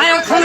আয়া খান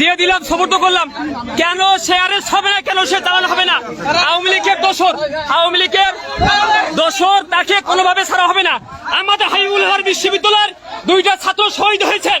দিয়ে দিলাম সমর্থ করলাম। কেন সে আরেস্ট হবে না, কেন সে চালানো হবে না? আওয়ামী লীগের দোষর, আওয়ামী লীগের দোষর তাকে কোনোভাবে ছাড়া হবে না। আমাদের হাইমুল বিশ্ববিদ্যালয়ের দুইটা ছাত্র শহীদ হয়েছেন।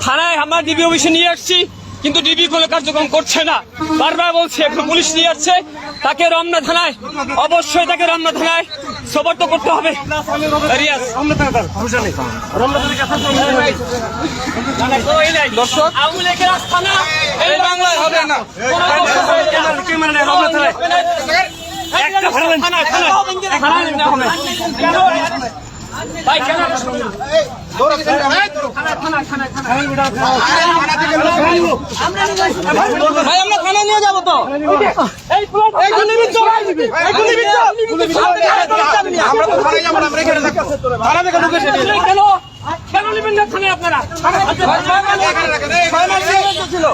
থানায় আমরা ডিবি অফিসে নিয়ে আসছি কিন্তু ডিবি কোনো কার্যক্রম করছে না। বারবার বলছে এখন পুলিশ নিয়ে যাচ্ছে তাকে রমনা থানায় অবশ্যই তাকে রমনা থানায় সবর্ত করতে হবে। দর্শক আওয়ামী লীগের আস্থানা এই বাংলায় হবে না। একটা থানায় থানায় থানায়। নেওয়া হবে। কেন? ভাই আমরা থানা নিয়ে যাব তো। এই প্লট এই গুলিবিদ্ধ। এই গুলিবিদ্ধ। আমরা তো থানায় যাব না আমরা এখানে থানা থেকে ঢুকে কেন কেন নেবেন না থানায় আপনারা। ছিল।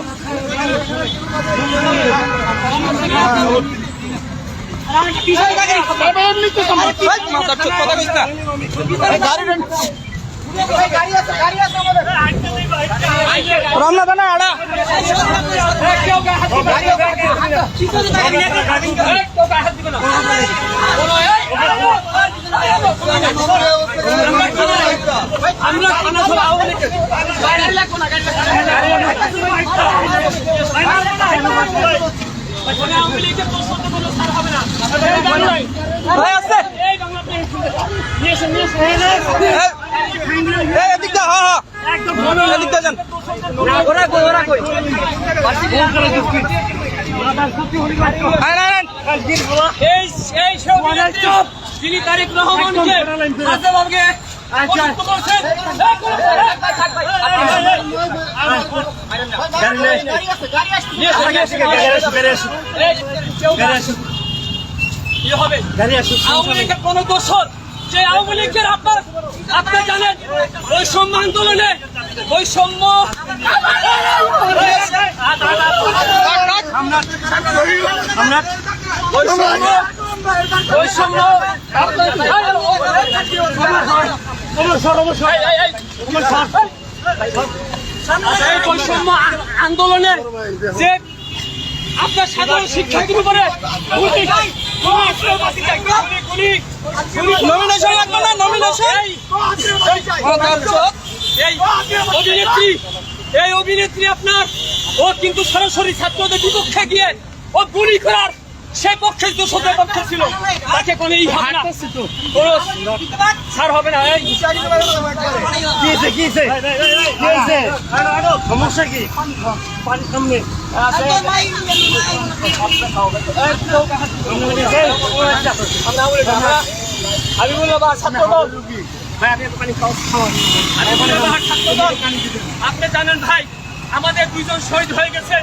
রমনা থানা আড়া কেউ গায়ে হাত দিবে না। কেউ গায়ে হাত দিবে না। কেউ গায়ে হাত দিবে না। বলো, এই, আমরা আওয়ামী লীগের। বাইরে লাগবো না, গাড়ি লাগবো না। ওখানে আওয়ামী লীগের দোষর তো কোনো হবে না। এই বাংলায়, ভাই আসছে এই বাংলা নিয়ে এসেন, নিয়ে এসেন। এদিক দা হ্যাঁ হ্যাঁ একদম এদিক দা যান। ওরা কই ওরা কই? আয় না না এই এই সৌদি যিনি তারিক রহমানকে এই কোন- দোষর যে আওয়ামী লীগের আপনার আপনি জানেন বৈষম্য আন্দোলনে বৈষম্য বৈষম্য বৈষম্য আন্দোলনে যে আপনার সাধারণ শিক্ষার্থীর উপরে নমিনেশন লাগবে না নমিনেশন অভিনেত্রী এই অভিনেত্রী আপনার, ও কিন্তু সরাসরি ছাত্রদের বিপক্ষে গিয়ে ও গুলি করার পক্ষে পক্ষে ছিল তাকে কোনো এই হবে না কোনো ছাড় হবে না এই। কিসে কিসে কিসে সমস্যা কি? ছাত্র দল। আমি বললাম, ছাত্র দল। আপনি জানেন ভাই আমাদের দুইজন শহীদ হয়ে গেছেন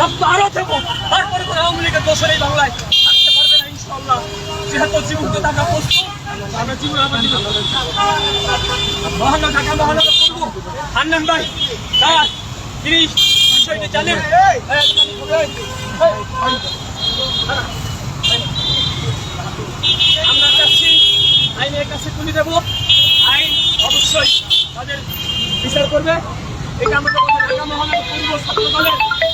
রক্ত আরও দেবো তারপরে কোনো আওয়ামী লীগের দোষর এই বাংলায় থাকতে পারবে না ইনশাল্লাহ যেহেতু জীবনকে টাকা প্রস্তুত, আমরা জীবন আমার জীবন মহানগর করব। হান্নান ভাই বিষয়টি জানেন? আমরা চাচ্ছি, আইনের কাছে তুলে দেবো। আইন অবশ্যই তাদের বিচার করবে। এটা আমাদের ঢাকা মহানগর পূর্ব ছাত্র দলের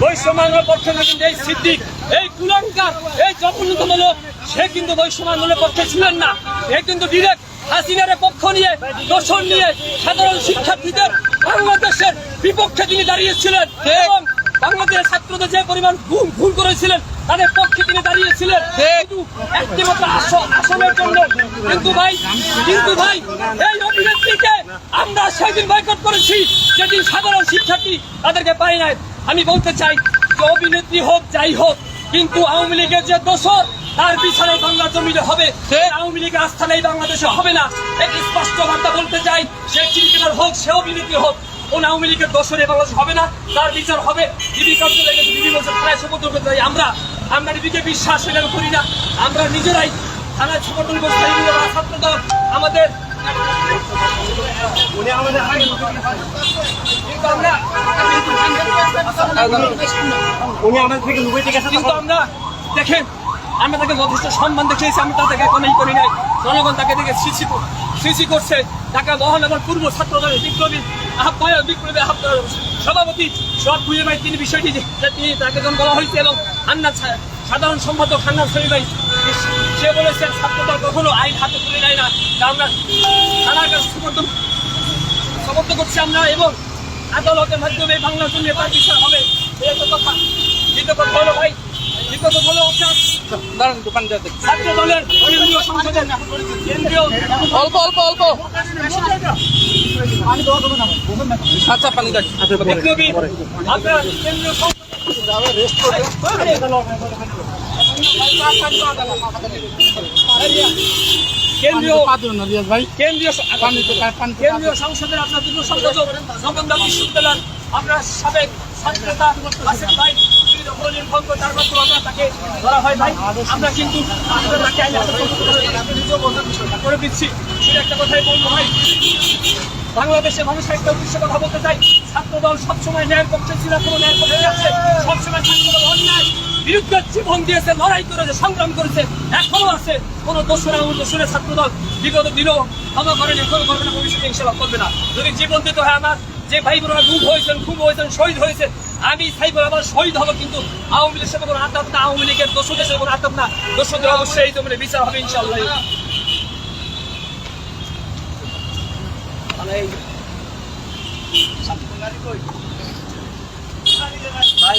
বৈষম্যের পক্ষে কিন্তু এই সিদ্দিক এই কুলঙ্কার এই জঘন্যতম লোক সে কিন্তু বৈষম্য পক্ষে ছিলেন না। এ কিন্তু ডিরেক্ট হাসিনার পক্ষ নিয়ে দোষণ নিয়ে সাধারণ শিক্ষার্থীদের বাংলাদেশের বিপক্ষে তিনি দাঁড়িয়েছিলেন এবং বাংলাদেশের ছাত্রদের যে পরিমাণ ভুল ভুল করেছিলেন তাদের পক্ষে তিনি দাঁড়িয়েছিলেন। শুধু একটি মাত্র আস- আসনের জন্য কিন্তু ভাই কিন্তু ভাই এই অভিনেত্রীকে আমরা সেদিন বয়কট করেছি। যেদিন সাধারণ শিক্ষার্থী তাদেরকে পাই নাই। আমি বলতে চাই যে অভিনেত্রী হোক যাই হোক কিন্তু আওয়ামী লীগের যে দোষর তার বিচারে বাংলা জমিনে হবে। সে আওয়ামী লীগের আস্থান এই বাংলাদেশে হবে না। একটি স্পষ্ট বার্তা বলতে চাই সে ক্রিকেটার হোক সে অভিনেত্রী হোক কোন আওয়ামী লীগের দোষরে বাংলাদেশ হবে না তার বিচার হবে। গেছে ডিবি বলছে থানায় সমর্থন করতে চাই আমরা। আমরা ডিবিকে বিশ্বাস এখানে করি না। আমরা নিজেরাই থানায় সমর্থন করতে চাই নিজেরা ছাত্র আমাদের উনি আমরা দেখেন, আমরা তাকে যথেষ্ট সম্মান দেখিয়েছি, আমি তাদেরকে কোনো ই করি নাই। জনগণ তাকে দেখে সিসি সিসি করছে। ঢাকা মহানগর পূর্ব ছাত্র দলের বিপ্লবী, আহ্বায়ক বিপ্লবী, আহ্বায়ক সভাপতি সব বুঝে ভাই, তিনি বিষয়টি যে তিনি তাকে যখন বলা হয়েছে এবং হান্নান সা- সাধারণ সম্পাদক হান্নান সরি ভাই, সে বলেছেন ছাত্র দল কখনো আইন হাতে তুলে নেয় না। আমরা থানার সমর্থন সমর্থন করছি আমরা এবং আদালতের মাধ্যমে বাংলার জন্য তার বিচার হবে। এই একটা কথা। দ্বিতীয় কথা হলো ভাই। দ্বিতীয় কথা হলো আপনার দাঁড়ান একটু পানি দেওয়া দেখি। ছাত্র দলের কেন্দ্রীয় সংসদের কেন্দ্রীয় অল্প অল্প অল্প। আচ্ছা পানি দেখ বিপ্লবী আপনার কেন্দ্রীয় সংসদ কেন্দ্রীয় ভাই। কেন্দ্রীয় কেন্দ্রীয় সংসদের আপনার নবন্দা বিশ্ববিদ্যালয়ের সাবেক ছাত্রনেতা ভাই তাকে ধরা হয় ভাই। আমরা কিন্তু করে- দিচ্ছি। সেটা একটা কথাই বলব ভাই বাংলাদেশের মানুষের একটা উদ্দেশ্য কথা বলতে চাই ছাত্র দল সবসময় ন্যায়ের পক্ষে ছিল কোনো ন্যায়ের পক্ষে আছে। সবসময় ছাত্র দল অন্যায়। বিরুদ্ধে জীবন দিয়েছে, লড়াই করেছে, সংগ্রাম করেছে, এখনও আছে। কোনো দোষরা দোষরে ছাত্র দল বিগত দিনও ক্ষমা করেনি এখনও করবে না, ভবিষ্যতে ইনশাল্লাহ করবে না। যদি জীবন দিতে, হয়, আমার যে ভাই বোনেরা গুম হয়েছেন, খুব হয়েছেন, শহীদ হয়েছে, আমি সাইবার আবার শহীদ হব, কিন্তু আওয়ামী লীগের সাথে কোনো আতাপ না, আওয়ামী লীগের দোষদের সাথে কোনো আতাপ না। দোষদের অবশ্যই তো মানে বিচার হবে ইনশাল্লাহ ভাই